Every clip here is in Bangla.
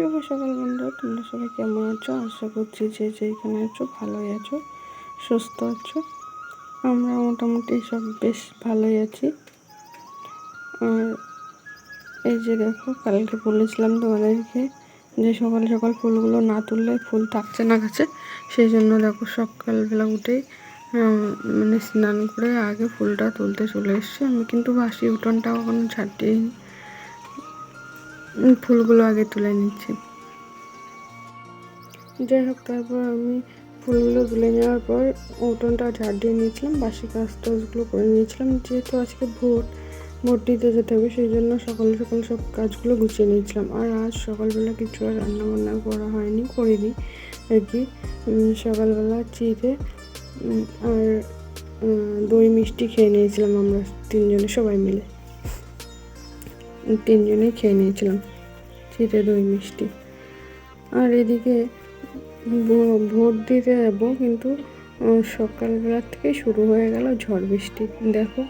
শুভ সকাল বন্ধুরা, তোমরা সবাই কেমন আছো? আশা করছি যে যেখানে আছো ভালোই আছো, সুস্থ আছো। আমরা মোটামুটি সব বেশ ভালোই আছি। আর এই যে দেখো, কালকে বলেছিলাম তোমাদেরকে যে সকাল সকাল ফুলগুলো না তুললে ফুল থাকছে না গাছে, সেই জন্য দেখো সকালবেলা উঠেই মানে স্নান করে আগে ফুলটা তুলতে চলে এসছি। আমি কিন্তু বাসি উঠোনটাও কোনো ছাড়তেই ফুলগুলো আগে তুলে নিচ্ছি। যাই হোক, তারপর আমি ফুলগুলো তুলে নেওয়ার পর উঠোনটা ঝাড় দিয়ে নিয়েছিলাম, বাসি কাজ টাজগুলো করে নিয়েছিলাম। যেহেতু আজকে ভোট ভোট দিতে যেতে হবে, সেই জন্য সকাল সকাল সব কাজগুলো গুছিয়ে নিয়েছিলাম। আর আজ সকালবেলা কিছু আর রান্না বান্না করা হয়নি, করিনি আর কি। সকালবেলা চিড়ে আর দই মিষ্টি খেয়ে নিয়েছিলাম আমরা তিনজনে সবাই মিলে। তিনজনেই খেয়ে নিয়েছিলাম। চিড়ে দই মিষ্টি। আর এদিকে ভোট দিতে যাব কিন্তু সকালবেলার থেকে শুরু হয়ে গেল ঝড় বৃষ্টি। দেখো,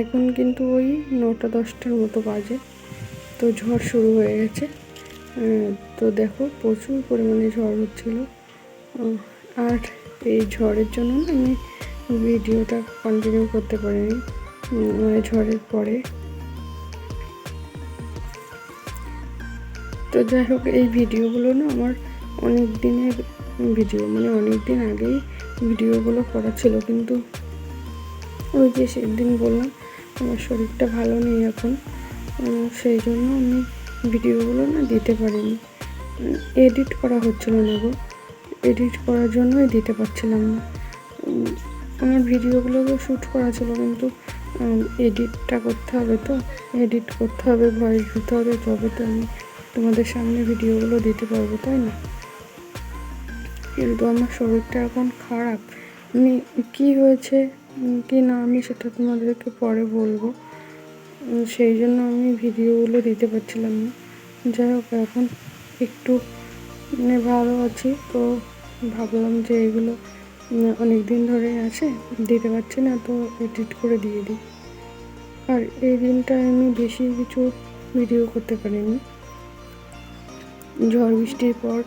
এখন কিন্তু ওই নটা দশটার মতো বাজে। তো ঝড় শুরু হয়ে গেছে। তো দেখো, প্রচুর পরিমাণে ঝড় হচ্ছিল। আর এই ঝড়ের জন্য আমি ভিডিওটা কন্টিনিউ করতে পারিনি। মানে ঝড়ের পরে তো যাই হোক, এই ভিডিওগুলো না আমার অনেক দিনের ভিডিও মানে অনেক দিন আগেই ভিডিওগুলো করা ছিল। কিন্তু ওই যে সেদিন বললাম, আমার শরীরটা ভালো নেই এখন সেই জন্য আমি ভিডিওগুলো না দিতে পারিনি। এডিট করা হচ্ছিল না গো। এডিট করার জন্যই দিতে পারছিলাম না। আমার ভিডিওগুলোকে শ্যুট করা ছিল, কিন্তু এডিটটা করতে হবে তো, এডিট করতে হবে, ভয়েস দিতে হবে, তবে তো আমি তোমাদের সামনে ভিডিওগুলো দিতে পারব, তাই না? কিন্তু আমার শরীরটা এখন খারাপ। আমি কি হয়েছে কি না আমি সেটা তোমাদেরকে পরে বলব। সেই জন্য আমি ভিডিওগুলো দিতে পারছিলাম না। যাই হোক, এখন একটু মানে ভালো আছি, তো ভাবলাম যে এগুলো অনেক দিন ধরে আছে, দিতে পারছি না, তো এডিট করে দিয়ে দিই। আর এই দিনটা আমি বেশি কিছু ভিডিও করতে পারিনি। ঝড় বৃষ্টির পর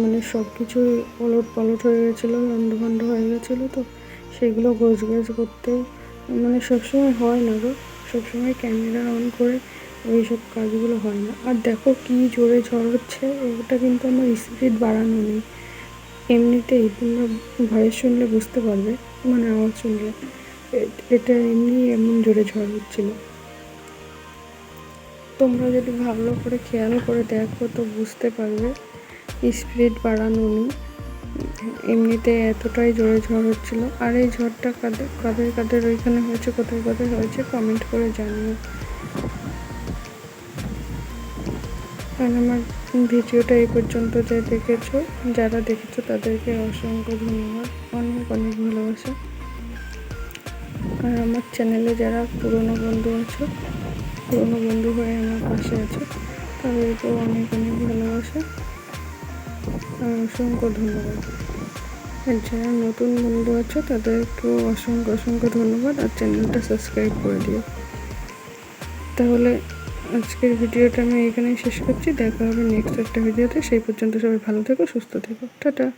মানে সব কিছু ওলট পালট হয়ে গেছিল লন্ডভন্ড হয়ে গেছিল তো, সেগুলো গোছ গোছ করতেও মানে সবসময় হয় না গো, সবসময় ক্যামেরা অন করে ওই সব কাজগুলো হয় না। আর দেখো কি জোরে ঝড় হচ্ছে, ওটা কিন্তু আমার স্পিড বাড়ানো নেই। এমনিতেই তোমরা ভয়েস শুনলে বুঝতে পারবে মানে আওয়াজ শুনলে। এটা এমনি এমন জোরে ঝড় হচ্ছিল। তোমরা যদি ভালো করে খেয়াল করে দেখো, তো বুঝতে পারবে। স্পিড বাড়ানো নেই। এমনিতে এতটাই জোরে ঝড় হচ্ছিল। আর এই ঝড়টা কাদের কাদের কাদের, ওইখানে হয়েছে, কোথায় কোথায় হয়েছে কমেন্ট করে জানিও। আর আমার ভিডিওটা এই পর্যন্ত যে দেখেছ, যারা দেখেছ তাদেরকে অসংখ্য ধন্যবাদ। অনেক অনেক ভালোবাসা। আর আমার চ্যানেলে যারা পুরনো বন্ধু আছো পুরনো বন্ধু হয়ে আমার পাশে আছে। তাদেরকেও অনেক অনেক ভালোবাসা। অসংখ্য ধন্যবাদ। আর যারা নতুন বন্ধু আছে, তাদেরকেও অসংখ্য অসংখ্য ধন্যবাদ। আর চ্যানেলটা সাবস্ক্রাইব করে দিও। তাহলে আজকের ভিডিওটা আমি এখানেই শেষ করছি। দেখা হবে নেক্সট একটা ভিডিওতে। সেই পর্যন্ত সবাই ভালো থেকো, সুস্থ থেকো। টাটা।